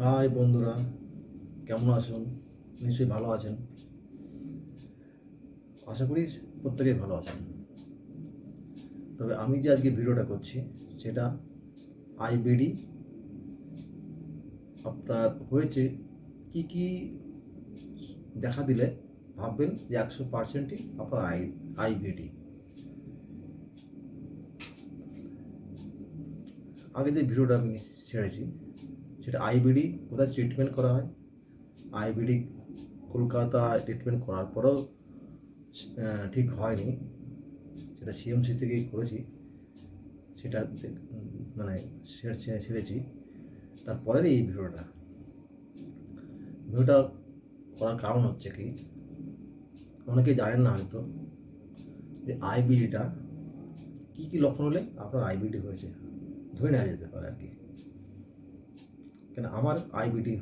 High বন্ধুরা, কেমন আছেন? নিশ্চয়ই ভালো আছেন। আশা করি প্রত্যেকেই ভালো আছেন। তবে আমি যে আজকে ভিডিওটা করছি, সেটা আইবিডি আপনার হয়েছে কি কি দেখা দিলে ভাববেন যে একশো পার্সেন্টই আপনার আই আইবিডি আগে যে ভিডিওটা আমি ছেড়েছি সেটা আইবিডি কোথায় ট্রিটমেন্ট করা হয়? আইবিডি কলকাতা ট্রিটমেন্ট করার পরেও ঠিক হয়নি। সেটা সিএমসি থেকেই করেছি, সেটা মানে ছেড়েছে। তারপরের এই ভিডিওটা। ভিডিওটা করার কারণ হচ্ছে কি, অনেকে জানেন না হয়তো, যে আইবিডিটা কী কী লক্ষণ হলে আপনার আইবিডি হয়েছে। ধরে নেওয়া যেতে পারে আর কি। কেন আমার আইবিডি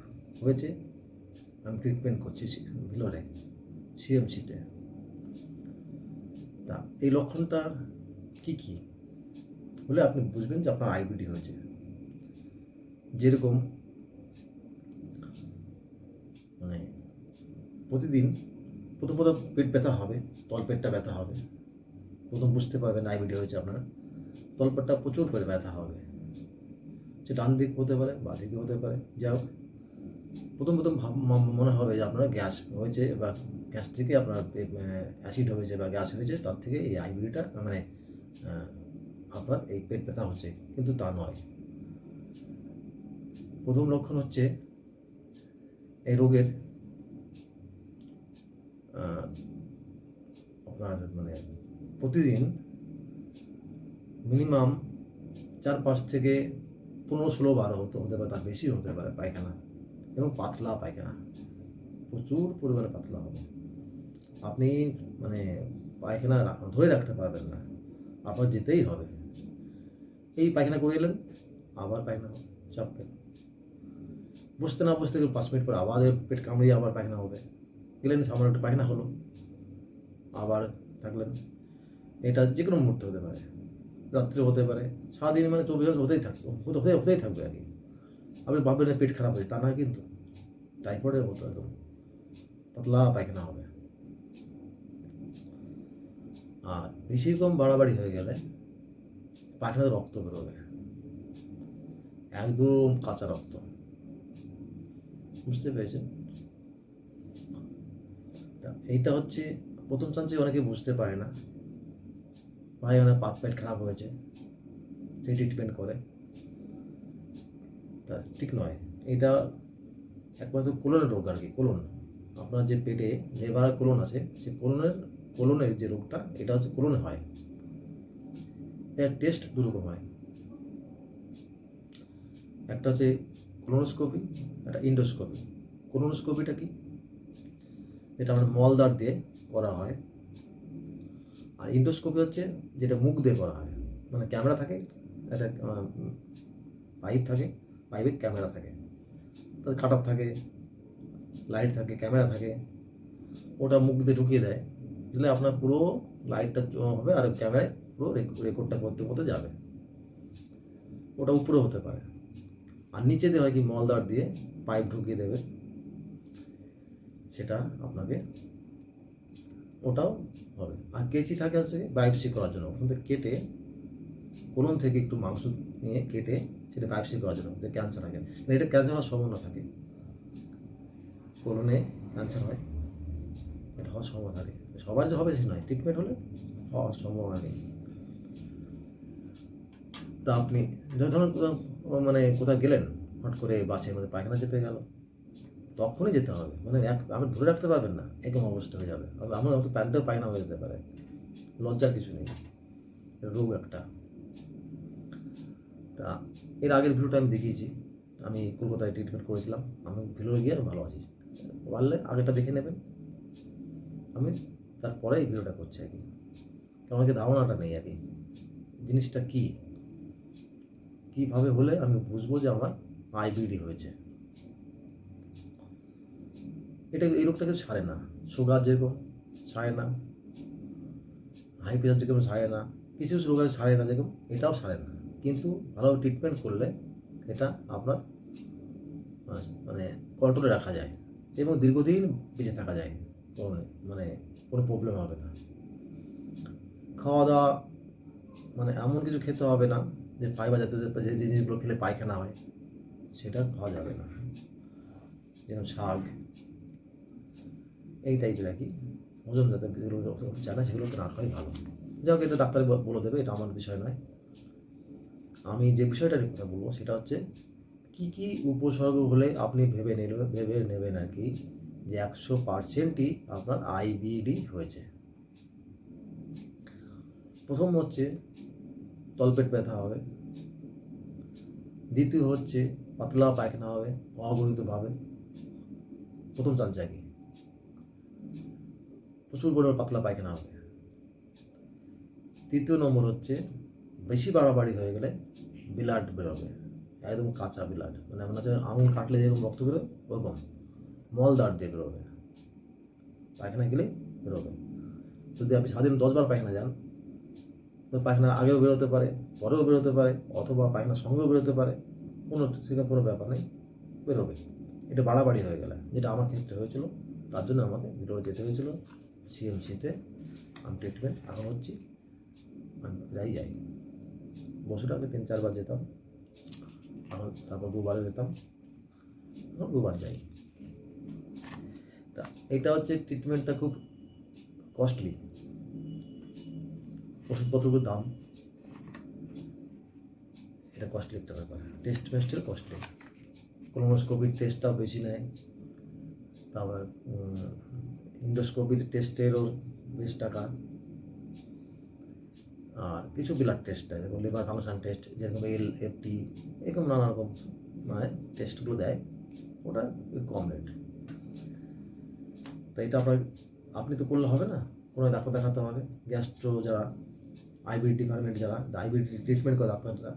হয়েছে, আমি ট্রিটমেন্ট করছি ভিলোরে সিএমসিতে তা। এই লক্ষণটা কি কি? হলে আপনি বুঝবেন যে আপনার আইবিডি হয়েছে। যেরকম মানে প্রতিদিন প্রথম প্রথম পেট ব্যথা হবে তলপেটটা ব্যথা হবে। প্রথম বুঝতে পারবেন আইবিডি হয়েছে আপনার তলপেটটা প্রচুর করে ব্যথা হবে। সে ডান দিক হতে পারে, বা দিকে হতে পারে যা হোক। প্রথম প্রথম মনে হবে যে আপনার গ্যাস হয়েছে বা গ্যাস থেকে আপনার অ্যাসিড হয়েছে বা গ্যাস হয়েছে, তার থেকে এই আইবিডিটা মানে আপনার এই পেট ব্যথা হচ্ছে, কিন্তু তা নয়। প্রথম লক্ষণ হচ্ছে এই রোগের আপনার মানে প্রতিদিন মিনিমাম চার পাঁচ থেকে পনেরো ষোলো বারো হতে হতে পারে, তার বেশি হতে পারে পায়খানা। এবং পাতলা পায়খানা প্রচুর পরিমাণে পাতলা হবে। আপনি মানে পায়খানা ধরে রাখতে পারবেন না। আপনার যেতেই হবে। এই পায়খানা করে এলেন, আবার পায়খানা চাপবেন। বসতে না বসতে পাঁচ মিনিট পর আবার পেট কামড়িয়ে আবার পায়খানা হবে। গেলেন, সামান্য একটু পায়খানা হলো। আবার থাকলেন। এটা যে কোনো মুহূর্তে হতে পারে। রাত্রে হতে পারে। সারাদিন মানে চব্বিশ ঘণ্টা হতেই থাকবে হতে হতে, হতেই থাকবে আর কি আপনি ভাববেন না পেট খারাপ হয়েছে তা না কিন্তু। টাইফয়েডের মতো একদম। পাতলা পায়খানা হবে। আর বেশি কম বাড়াবাড়ি হয়ে গেলে পায়খানাতে রক্ত বেরোবে। একদম কাঁচা রক্ত। বুঝতে পেরেছেন? এইটা হচ্ছে, প্রথম চান্সে অনেকে বুঝতে পারে না। ভাই অনেক পাত পেট খারাপ হয়েছে, সেই ট্রিটমেন্ট করে। তা ঠিক নয়। এটা তো কোলনের রোগ আর কি কোলন আপনার যে পেটে লেবার কোলন আছে, সে কোলনের কোলনের যে রোগটা, এটা হচ্ছে কোলনে হয়। এর টেস্ট দুরকম হয়। একটা হচ্ছে কোলোনোস্কোপি একটা ইন্ডোস্কোপি কোলোনোস্কোপিটা কি? এটা আমরা মলদার দিয়ে করা হয়। আর ইন্ডোস্কোপি হচ্ছে যেটা মুখ দিয়ে করা হয় মানে ক্যামেরা থাকে, একটা পাইপ থাকে, পাইপে ক্যামেরা থাকে। তার কাটার থাকে লাইট থাকে, ক্যামেরা থাকে, ওটা মুখ দিয়ে ঢুকিয়ে দেয়, দিলে আপনার পুরো লাইটটা হবে আর ক্যামেরায় পুরো রেকর্ডটা করতে করতে যাবে। ওটা উপরে হতে পারে। আর নিচে দিয়ে হয় কি মলদার দিয়ে পাইপ ঢুকিয়ে দেবে, সেটা আপনাকে ওটাও হবে। আর কেচি থাকে হচ্ছে বায়োপসি করার জন্য। ওখান থেকে কেটে, কোলন থেকে একটু মাংস নিয়ে কেটে সেটা বায়োপসি করার জন্য। যে ক্যান্সার মানে এটা ক্যান্সার হওয়ার সম্ভাবনা থাকে। কোলনে ক্যান্সার হয়, এটা হওয়ার সম্ভাবনা থাকে। সবার যে হবে সে নয়। ট্রিটমেন্ট হলে হওয়ার সম্ভাবনা নেই। তা আপনি, ধরুন মানে কোথাও গেলেন হট করে বাসে মানে পায়খানা চেপে গেল। তখনই যেতে হবে। মানে এক, আপনি ধরে রাখতে পারবেন না এরকম অবস্থা হয়ে যাবে। আমার হয়তো প্যান্টেও পায়খানা হয়ে যেতে পারে। লজ্জার কিছু নেই। রোগ একটা। তা এর আগের ভিডিওটা আমি দেখিয়েছি। আমি কলকাতায় ট্রিটমেন্ট করেছিলাম। আমি ভিডিও গিয়ে ভালো আছি। পারলে আগেটা দেখে নেবেন। আমি তারপরে এই ভিডিওটা করছি আর কি। আমাকে ধারণাটা নেই আর কি। জিনিসটা কী? কীভাবে হলে আমি বুঝব যে আমার আইবিডি হয়েছে? এটা এই রোগটা কিন্তু সারে না। সুগার যেরকম সারে না। হাই প্রেশার যেরকম সারে না। কিছু কিছু রোগ আছে সারে না যেরকম এটাও সারে না। কিন্তু ভালো ট্রিটমেন্ট করলে এটা আপনার মানে কন্ট্রোলে রাখা যায় এবং দীর্ঘদিন বেঁচে থাকা যায়। মানে কোনো প্রবলেম হবে না। খাওয়া দাওয়া মানে এমন কিছু খেতে হবে না যে ফাইবার জাতীয় যে জিনিসগুলো খেলে পায়খানা হয়, সেটা খাওয়া যাবে না। যেমন শাক এই টাইপের আর কি ওজন জাতীয় যেগুলো চায় না সেগুলো খাওয়াই ভালো। যাই হোক, এটা ডাক্তার বলে দেবে, এটা আমার বিষয় নয়। আমি যে বিষয়টা নিয়ে কথা বলব সেটা হচ্ছে, কি কি উপসর্গ হলে আপনি ভেবে নেবেন ভেবে নেবেন আর কি যে একশো পার্সেন্টই আপনার আইবিডি হয়েছে। প্রথম হচ্ছে তলপেট ব্যথা হবে। দ্বিতীয় হচ্ছে পাতলা পায়খানা হবে, অগণিতভাবে। প্রথম চান্স আগে প্রচুর পরিমাণ পাতলা পায়খানা হবে। তৃতীয় নম্বর হচ্ছে, বেশি বাড়াবাড়ি হয়ে গেলে ব্লাড বেরোবে। একদম কাঁচা ব্লাড। মানে এমন আছে আঙুল কাটলে যেরকম রক্ত বেরোয়, ওরকম। মল দাঁড় দিয়ে বেরোবে। পায়খানা গেলে বেরোবে। যদি আপনি সারাদিন দশবার পায়খানা যান, তো পায়খানা আগেও বেরোতে পারে, পরেও বেরোতে পারে, অথবা পায়খানার সঙ্গেও বেরোতে পারে, কোনো সেরকম কোনো ব্যাপার নেই, বেরোবে। এটা বাড়াবাড়ি হয়ে গেলে। যেটা আমার ক্ষেত্রে হয়েছিল, তার জন্য আমাকে ভিতরে যেতে হয়েছিল। সিএমসিতে আমি ট্রিটমেন্ট এখন হচ্ছি। আমি প্রায় যাই। বছরে আগে তিন, চারবার যেতাম। এখন তারপর দুবারে যেতাম। এখন দুবার যাই। তা এটা হচ্ছে ট্রিটমেন্টটা খুব কস্টলি ওষুধপত্রগুলোর দাম। এটা কস্টলি একটা ব্যাপার। টেস্ট ফেস্টের কস্টলি কোলোনোস্কোপির টেস্টটাও বেশি নেয়। তারপর ইন্ডোস্কোপির টেস্টেরও বেশ টাকা। আর কিছু ব্লাড টেস্ট দেয়, যেমন লিভার ফাংশন টেস্ট যেরকম এল এফটি এরকম নানা রকম মানে টেস্টগুলো দেয়। ওটা কম রেট তো এটা আপনার, আপনি তো করলে হবে না। কোনো ডাক্তার দেখাতে হবে। গ্যাস্ট্রো যারা আইবিডি ডিপার্টমেন্ট যারা আইবিডি ট্রিটমেন্ট করে ডাক্তাররা,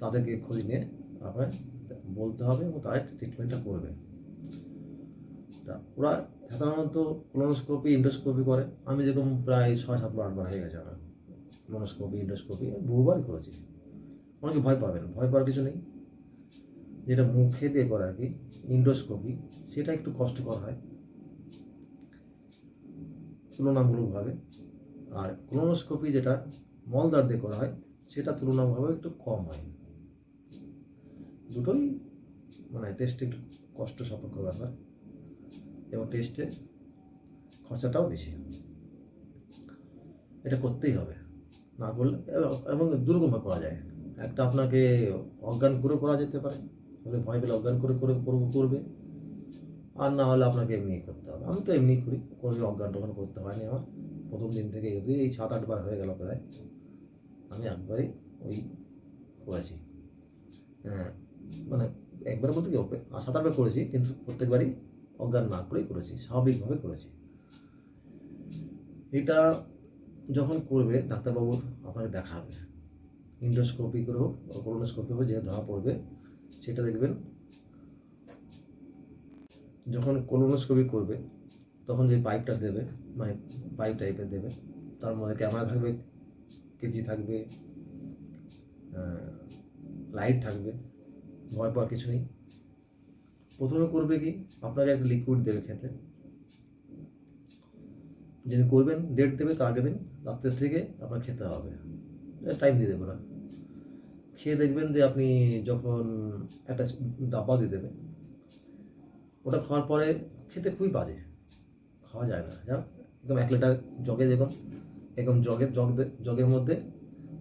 তাদেরকে খোঁজ নিয়ে আপনার বলতে হবে এবং তারা ট্রিটমেন্টটা করবে। তা ওরা সাধারণত কোলোনোস্কোপি ইন্ডোস্কোপি করে। আমি যেরকম প্রায় ছয় সাতবার আটবার হয়ে গেছে আমার কোলোনোস্কোপি ইন্ডোস্কোপি আমি বহুবারই করেছি। অনেকে ভয় পাবেন, ভয় পাওয়ার কিছু নেই। যেটা মুখে দিয়ে করে আর কি ইন্ডোস্কোপি সেটা একটু কষ্টকর হয়। তুলনামূলকভাবে। আর কোলোনোস্কোপি যেটা মলদার দিয়ে করা হয়, সেটা তুলনামূলকভাবে একটু কম হয়। দুটোই মানে টেস্টে একটু কষ্ট সাপেক্ষ ব্যাপার। এবং টেস্টে খরচাটাও বেশি। এটা করতেই হবে। না করলে এবং- দুরকমভাবে করা যায়। একটা আপনাকে অজ্ঞান করে করা যেতে পারে। আপনি ভয় পেলে অজ্ঞান করে করে করবে করবে। আর না হলে আপনাকে এমনি করতে হবে। আমি তো এমনি করি। কোনো দিন অজ্ঞান টজ্ঞান করতে হয়নি আমার। প্রথম দিন থেকে যদি এই সাত আটবার হয়ে গেল প্রায়, আমি একবারই ওই করেছি। হ্যাঁ মানে একবার বলতে কি সাত আটবার করেছি, কিন্তু প্রত্যেকবারই অজ্ঞান না করেই করেছি, স্বাভাবিকভাবে করেছি। এটা যখন করবে, ডাক্তারবাবু আপনাকে দেখাবে। ইন্ডোস্কোপি করে হোক কোলোনোস্কোপি হোক, যে ধরা পড়বে, সেটা দেখবেন। যখন কোলোনোস্কোপি করবে, তখন যে পাইপটা দেবে মানে পাইপ টাইপের দেবে, তার মধ্যে ক্যামেরা থাকবে কেজি থাকবে লাইট থাকবে, ভয় পাওয়ার কিছু নেই। প্রথমে করবে কি? আপনাকে একটা লিকুইড দেবে খেতে। যিনি করবেন ডেট দেবে তার আগের দিন, রাত্রের থেকে আপনার খেতে হবে। টাইম দিয়ে দেবে না। খেয়ে দেখবেন যে আপনি যখন একটা ডাব্বা দিয়ে দেবেন, ওটা খাওয়ার পরে খেতে খুবই বাজে। খাওয়া যায় না। যা একদম এক লিটার জগে যেরকম এরকম জগের জগ জগের মধ্যে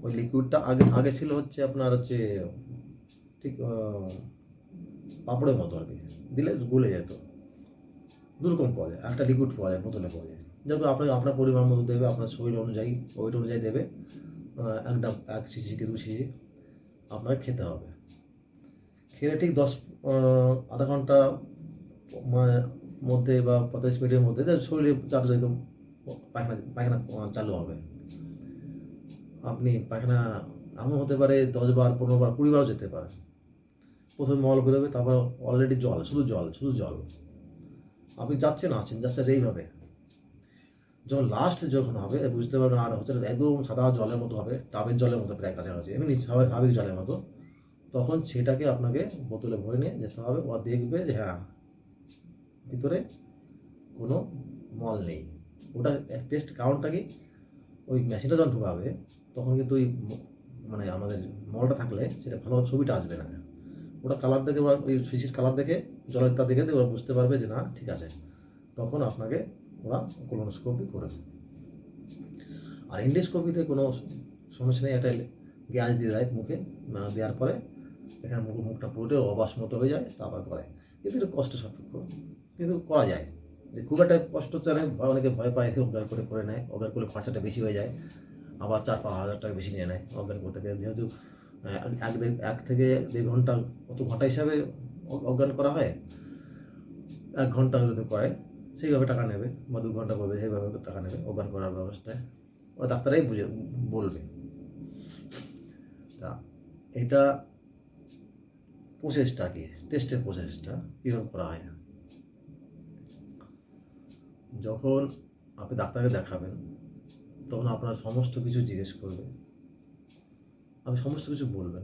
ওই লিকুইডটা আগে আগে ছিল হচ্ছে আপনার হচ্ছে ঠিক পাপড়ের মতো আর কি। দিলে গলে যেত। দুরকম পাওয়া যায় একটা লিকুইড পাওয়া যায় বোতলে পাওয়া যায়। যখন আপনাকে আপনার পরিমাণ মতো দেবে আপনার শরীর অনুযায়ী ওয়েট অনুযায়ী দেবে। আহ, এক সিসি কি দু সিসি আপনাকে খেতে হবে। খেলে ঠিক দশ আধা ঘণ্টা মধ্যে বা পঁয়তাল্লিশ মিনিটের মধ্যে যে শরীরে চালু যেরকম পায়খানা পায়খানা চালু হবে। আপনি পায়খানা এমন হতে পারে দশ বার পনেরো বার কুড়ি বারও যেতে পারে। প্রথমে মল বেরোবে তারপর অলরেডি জল, শুধু জল শুধু জল। আপনি যাচ্ছেন, আসছেন, যাচ্ছেন এইভাবে। যখন লাস্ট যখন হবে, বুঝতে পারবেন আর হচ্ছে একদম সাদা জলের মতো হবে টাবের জলের মতো প্রায় কাছাকাছি, এমনি স্বাভাবিক জলের মতো। তখন সেটাকে আপনাকে বোতলে ভরে নিয়ে যেতে হবে ও দেখবে যে হ্যাঁ ভিতরে কোনো মল নেই। ওটা টেস্ট কারণটা কি ওই মেশিনটা যখন ঢোকাবে, তখন কিন্তু ওই মানে আমাদের মলটা থাকলে সেটা ভালো ছবিটা আসবে না। ওটা কালার দেখে ওরা ওই শিশির কালার দেখে, জলেরটা দেখে ওরা বুঝতে পারবে যে না, ঠিক আছে। তখন আপনাকে ওরা কোলোনোস্কোপি করবে আর ইন্ডোস্কোপিতে কোনো সমস্যা নেই, একটা গ্যাস দিয়ে দেয় মুখে, না দেওয়ার পরে এখানে মুখ মুখটা পুরোটাই অবাস মতো হয়ে যায়, তারপর করে। কিন্তু একটু কষ্ট সাপেক্ষ, কিন্তু করা যায়। যে খুব একটা কষ্ট চালে ভয় অনেকে ভয় পায় অজ্ঞান করে করে নেয় অজ্ঞান করলে খরচাটা বেশি হয়ে যায়। আবার চার পাঁচ হাজার টাকা বেশি নিয়ে নেয় অজ্ঞান করতে গেলে যেহেতু এক দেড় এক থেকে দেড় ঘণ্টা কত ঘণ্টা হিসাবে অজ্ঞান করা হয়? এক ঘণ্টা যদি করে, সেইভাবে টাকা নেবে বা দু ঘণ্টা করবে, সেইভাবে টাকা নেবে অজ্ঞান করার ব্যবস্থায়। ওরা ডাক্তারাই বুঝে, বলবে। তা এটা প্রসেসটা কি? টেস্টের প্রসেসটা কীভাবে করা হয়? যখন আপনি ডাক্তারকে দেখাবেন, তখন আপনার সমস্ত কিছু জিজ্ঞেস করবে। আপনি সমস্ত কিছু বলবেন।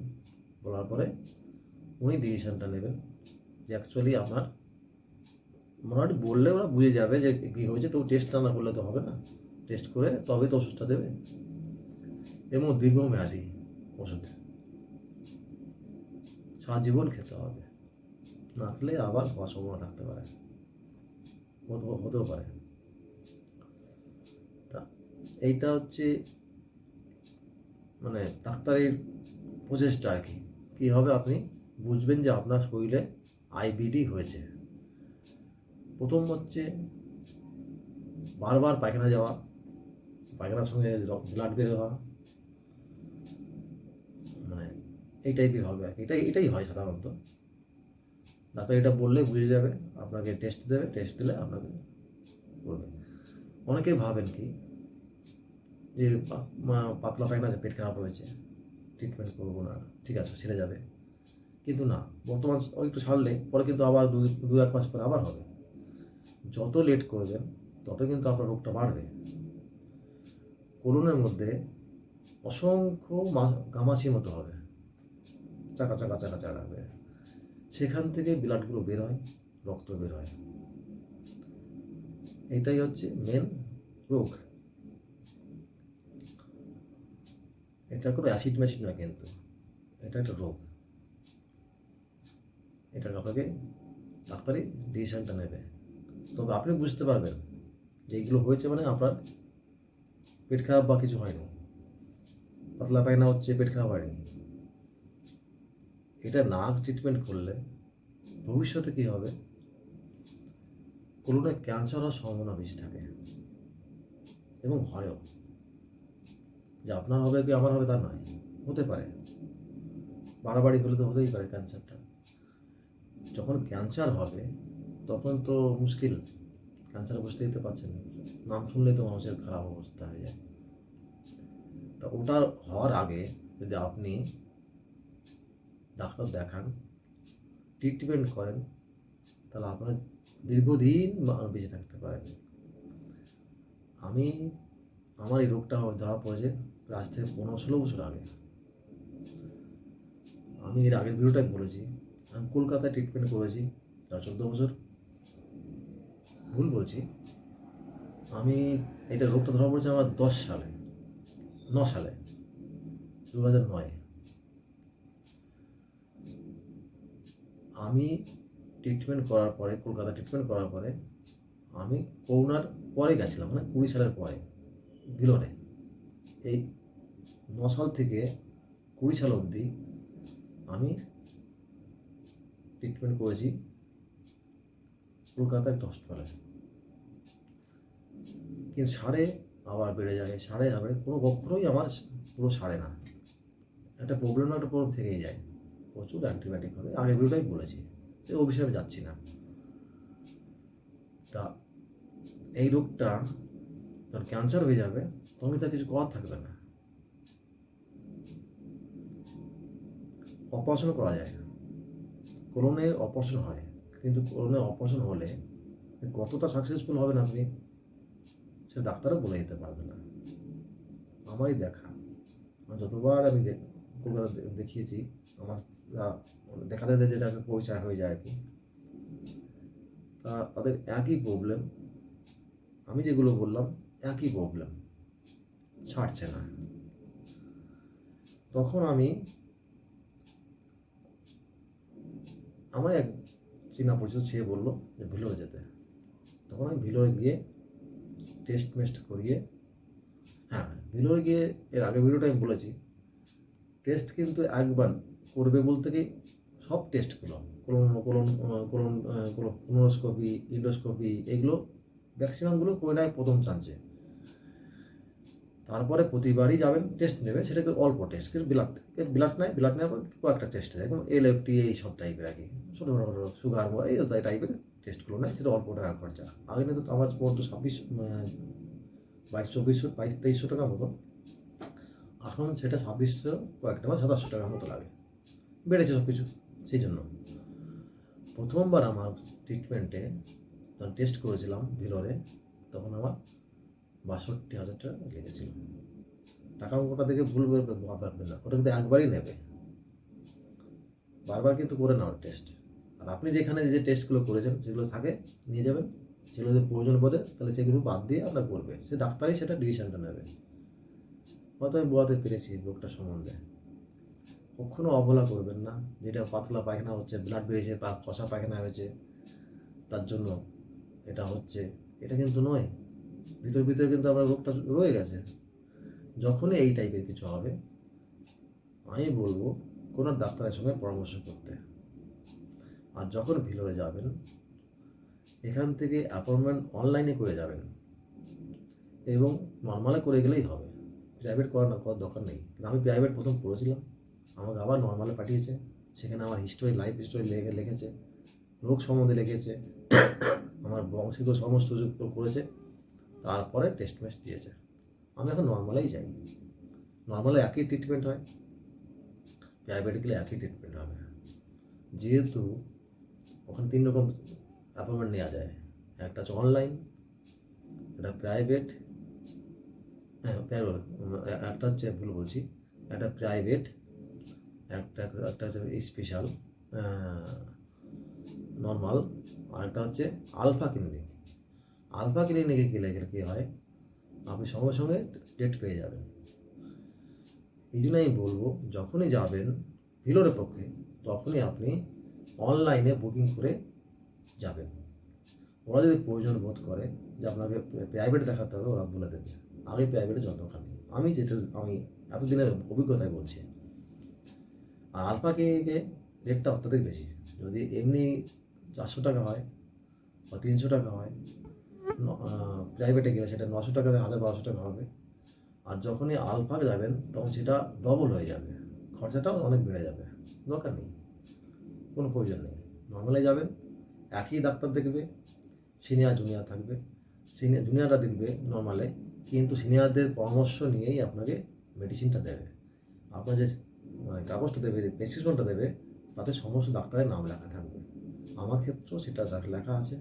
বলার পরে উনি ডিসিশনটা নেবেন যে অ্যাকচুয়ালি আপনার মোটামুটি বললে ওরা বুঝে যাবে যে কী হয়েছে, তো টেস্ট না করলে তো হবে না। টেস্ট করে তবে তো ওষুধটা দেবে। এবং দীর্ঘমেয়াদী ওষুধ। সারা জীবন খেতে হবে। না খেলে আবার হওয়ার সম্ভাবনা থাকতে পারে। হতে- হতেও পারে। তা এইটা হচ্ছে মানে ডাক্তারের প্রচেষ্টা আর কি। কীভাবে আপনি বুঝবেন যে আপনার শরীরে আইবিডি হয়েছে। প্রথম হচ্ছে বারবার পায়খানা যাওয়া, পায়খানার সঙ্গে ব্লাড বের হওয়া মানে এই টাইপের হবে আর এটাই এটাই হয় সাধারণত। ডাক্তার এটা বললে বুঝে যাবে, আপনাকে টেস্ট দেবে টেস্ট দিলে আপনাকে বলবে অনেকে ভাবেন কি যে পাতলা পায়খানা আছে, পেট খারাপ হয়েছে ট্রিটমেন্ট করব না, ঠিক আছে, সেরে যাবে। কিন্তু না, বর্তমান একটু সারলে পরে কিন্তু আবার দু এক মাস পরে আবার হবে। যত লেট করবেন, তত কিন্তু আপনার রোগটা বাড়বে। কোলনের মধ্যে অসংখ্য ঘামাচির মতো হবে। চাকা চাকা চাকা চাকা হবে। সেখান থেকে ব্লাডগুলো বের হয়, রক্ত বের হয়। এটাই হচ্ছে মেন রোগ। এটা কোনো অ্যাসিড ম্যাসিড নয় কিন্তু। এটা একটা রোগ। এটা আপনাকে ডাক্তারই ডিসিশনটা নেবে। তবে আপনি বুঝতে পারবেন যে এইগুলো হয়েছে মানে আপনার পেট খারাপ বা কিছু হয়নি। পাতলা পায়না হচ্ছে, পেট খারাপ হয়নি। এটা না ট্রিটমেন্ট করলে ভবিষ্যতে কী হবে? কোলোনে ক্যান্সার হওয়ার সম্ভাবনা বেশি থাকে। এবং হয়ও। যে আপনার হবে কি আমার হবে তা নয়, হতে পারে। বাড়াবাড়ি হলে তো হতেই পারে ক্যান্সারটা। যখন ক্যান্সার হবে, তখন তো মুশকিল। ক্যান্সার বুঝতেই তো পারছেন, নাম শুনলেই তো মানুষের খারাপ অবস্থা হয়ে যায়। তা ওটা হওয়ার আগে যদি আপনি ডাক্তার দেখান ট্রিটমেন্ট করেন, তাহলে আপনার দীর্ঘদিন বেঁচে থাকতে পারেন। আমি, আমার এই রোগটা ধরা পড়েছে আজ থেকে পনেরো ষোলো বছর আগে। আমি এর আগের ভিডিওটাই বলেছি, আমি কলকাতায় ট্রিটমেন্ট করেছি প্রায় চোদ্দ বছর। ভুল বলছি, আমি এটা রোগটা ধরা পড়েছে আমার দশ সালে, ন সালে দু হাজার নয়। আমি ট্রিটমেন্ট করার পরে, কলকাতা ট্রিটমেন্ট করার পরে, আমি করোনার পরে গেছিলাম মানে কুড়ি সালের পরে ভিলনে এই ন সাল থেকে কুড়ি সাল অবধি আমি ট্রিটমেন্ট করেছি কলকাতা একটা কিন্তু সারে আবার বেড়ে যায়, সারে আবার কোনো কখনোই আমার পুরো সারে না। একটা প্রবলেম একটা প্রবলেম থেকেই যায়। প্রচুর অ্যান্টিবায়োটিক হবে আগের ভিডিওটাই বলেছি যে বিষয়ে যাচ্ছি না। তা এই রোগটা যখন ক্যান্সার হয়ে যাবে তখন তার কিছু করার থাকবে না। অপারেশন করা যায় কোলনের অপারেশন হয়, কিন্তু কোলনের অপারেশন হলে কতটা সাকসেসফুল হবেন আপনি সেটা ডাক্তারও বলে দিতে পারবে না। আমারই দেখা। যতবার আমি কলকাতা দেখিয়েছি, আমার দেখা দেখাতে যেটা পরিচয় হয়ে যায় আর কি, তা তাদের একই প্রবলেম আমি যেগুলো বললাম, একই প্রবলেম ছাড়ছে না। তখন আমি আমার এক চেনা পরিচিত সে বলল যে, ভিলোরে যেতে। তখন আমি ভিলোরে গিয়ে টেস্ট মেস্ট করিয়ে হ্যাঁ ভিলোরে গিয়ে এর আগে ভিডিওটা আমি বলেছি টেস্ট কিন্তু একবার করবে বলতে কি সব টেস্টগুলো colon colon colon colonoscopy endoscopy এগুলো ম্যাক্সিমামগুলো করে প্রথম চান্সে তারপরে প্রতিবারই যাবেন টেস্ট নেবে, সেটাকে অল্প টেস্ট কিন্তু ব্লাড ব্লাড নেয় ব্লাড নেওয়ার পর কয়েকটা টেস্ট দেয়, যেমন এল এফ টি এই সব টাইপের আর কি ছোটো ছোটো ছোটো সুগার এই টাইপের টেস্টগুলো নেয়, সেটা অল্প টাকা খরচা। আগে কিন্তু আমার পড়তো ছাব্বিশ বাইশ চব্বিশশো বাইশ, তেইশশো টাকা মতো। এখন সেটা ছাব্বিশশো কয়েকটা বা সাতাশশো টাকার মতো লাগে। বেড়েছে সব কিছু সেই জন্য। প্রথমবার আমার ট্রিটমেন্টে যখন টেস্ট করেছিলাম ভিলোরে, তখন আমার বাষট্টি হাজার টাকা লেগেছিল। টাকা অঙ্কটা দেখে ভুল ভাববেন না। ওটা কিন্তু একবারই নেবে। বারবার কিন্তু করে নেওয়ার টেস্ট আর আপনি যেখানে যে টেস্টগুলো করেছেন, যেগুলো থাকে, নিয়ে যাবেন। সেগুলো যদি প্রয়োজন বোধে, তাহলে সেগুলো বাদ দিয়ে আপনার করবে। সে ডাক্তারই সেটা ডিসিশনটা নেবে। হয়তো আমি বোঝাতে পেরেছি রোগটা সম্বন্ধে। কখনো অবহেলা করবেন না। যেটা পাতলা পায়খানা হচ্ছে ব্লাড বেরিয়েছে, বা কষা পায়খানা হয়েছে, তার জন্য এটা হচ্ছে। এটা কিন্তু নয়। ভিতর ভিতরে কিন্তু আমার রোগটা রয়ে গেছে। যখনই এই টাইপের কিছু হবে, আমি বলব কোনো ডাক্তারের সঙ্গে পরামর্শ করতে। আর যখন ভিলোরে যাবেন, এখান থেকে অ্যাপয়েন্টমেন্ট অনলাইনে করে যাবেন। এবং নর্মালে করে গেলেই হবে। প্রাইভেট করার না, করার দরকার নেই। কিন্তু আমি প্রাইভেট প্রথম করেছিলাম আমাকে আবার নর্মালে পাঠিয়েছে। সেখানে আমার হিস্টোরি লাইফ হিস্টোরি লেগে লিখেছে। রোগ সম্বন্ধে লিখেছে। আমার বংশিক সমস্ত করেছে। তারপরে টেস্ট মেস্ট দিয়েছে। আমি এখন নর্মালেই যাই। নর্মালে একই ট্রিটমেন্ট হয়। প্রাইভেট গেলে একই ট্রিটমেন্ট হবে। যেহেতু ওখানে তিন রকম অ্যাপয়েন্টমেন্ট নেওয়া যায়। একটা হচ্ছে অনলাইন একটা প্রাইভেট হ্যাঁ একটা হচ্ছে ভুল বলছি, একটা প্রাইভেট একটা একটা হচ্ছে স্পেশাল নর্মাল আর একটা হচ্ছে আলফা ক্লিনিক আলফা ক্লিনিকে গেলে কী হয়? আপনি সঙ্গে সঙ্গে ডেট পেয়ে যাবেন। এই জন্য আমি বলব, যখনই যাবেন ভিলোরের পক্ষে, তখনই আপনি অনলাইনে বুকিং করে যাবেন। ওরা যদি প্রয়োজন বোধ করে যে আপনাকে প্রাইভেট দেখাতে হবে, ওরা বলে দেবে। আগে প্রাইভেটে যত দরকার আমি যেটা, আমি এতদিনের অভিজ্ঞতায় বলছি। আর আলফা ক্লিনিকে রেটটা অত্যাধিক বেশি। যদি এমনি চারশো টাকা হয় বা তিনশো টাকা হয় প্রাইভেটে গেলে সেটা নশো টাকা হাজার বারোশো টাকা হবে। আর যখনই আলফাকে যাবেন, তখন সেটা ডবল হয়ে যাবে। খরচাটাও অনেক বেড়ে যাবে। দরকার নেই। কোনো প্রয়োজন নেই। নর্মালে যাবেন, একই ডাক্তার দেখবে সিনিয়র জুনিয়র থাকবে। সিনিয়র জুনিয়ররা দেখবে নর্মালে কিন্তু সিনিয়রদের পরামর্শ নিয়েই আপনাকে মেডিসিনটা দেবে। আপনার যে মানে কাগজটা দেবে, যে প্রেসক্রিপশনটা দেবে, তাতে সমস্ত ডাক্তারের নাম লেখা থাকবে। আমার ক্ষেত্রেও সেটা লেখা আছে।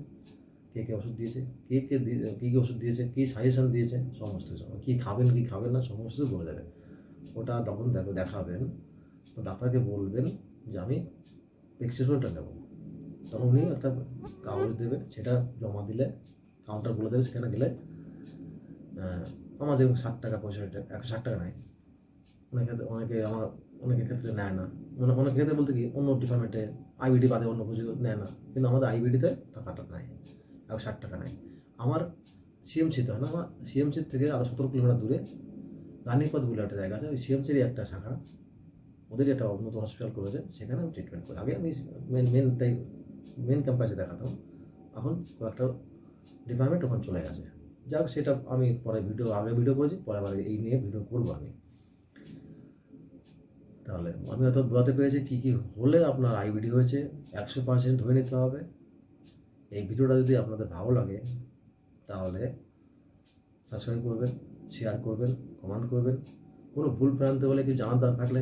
কে কে ওষুধ দিয়েছে, কে কে কী কী ওষুধ দিয়েছে, কী সাজেশান দিয়েছে, সমস্ত কী খাবেন কী খাবেন না, সমস্ত বলে দেবে। ওটা তখন দেখো, দেখাবেন। তো ডাক্তারকে বলবেন যে আমি প্রেসক্রিপশনটা নেব। তখন উনি একটা কাগজ দেবে, সেটা জমা দিলে কাউন্টার বলে দেবে, সেখানে গেলে আমার যেমন ষাট টাকা পঁয়ষট্টি টাকা একশো ষাট টাকা নেয়। অনেক ক্ষেত্রে, অনেকে আমার, অনেকের ক্ষেত্রে নেয় না। মানে অনেক ক্ষেত্রে বলতে কি, অন্য ডিপার্টমেন্টে আইবিডি বাদে অন্য কিছু নেয় না। কিন্তু আমাদের আইবিডিতে টাকাটা নেয় একশো ষাট টাকা নেয় আমার সিএমসিতে হয় না, আমার সিএমসির থেকে আরও সতেরো কিলোমিটার দূরে রানীপথ বলে একটা জায়গা আছে, ওই সিএমসিরই একটা শাখা। ওদের একটা উন্নত হসপিটাল করেছে, সেখানে আমি ট্রিটমেন্ট করি। আগে আমি মেন মেন তাই মেন ক্যাম্পাসে দেখাতাম। এখন কয়েকটা ডিপার্টমেন্ট ওখানে চলে গেছে। যাক, সেটা আমি পরে ভিডিও আগে ভিডিও করেছি, পরে আবার এই নিয়ে ভিডিও করব আমি। তাহলে আমি হয়তো বোঝাতে পেরেছি কী কী হলে আপনার আইবিডি হয়েছে, একশো পার্সেন্ট ধরে নিতে হবে। এই ভিডিওটা যদি আপনাদের ভালো লাগে, তাহলে সাবস্ক্রাইব করবেন শেয়ার করবেন কমেন্ট করবেন। কোনো ভুল ভ্রান্ত হলে কি জানার থাকলে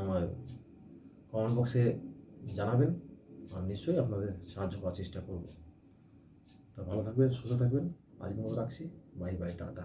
আমার কমেন্ট বক্সে জানাবেন, আর নিশ্চয়ই আপনাদের সাহায্য করার চেষ্টা করব। তো ভালো থাকবেন, সুস্থ থাকবেন। আজকের মতো রাখছি। Bye bye tata.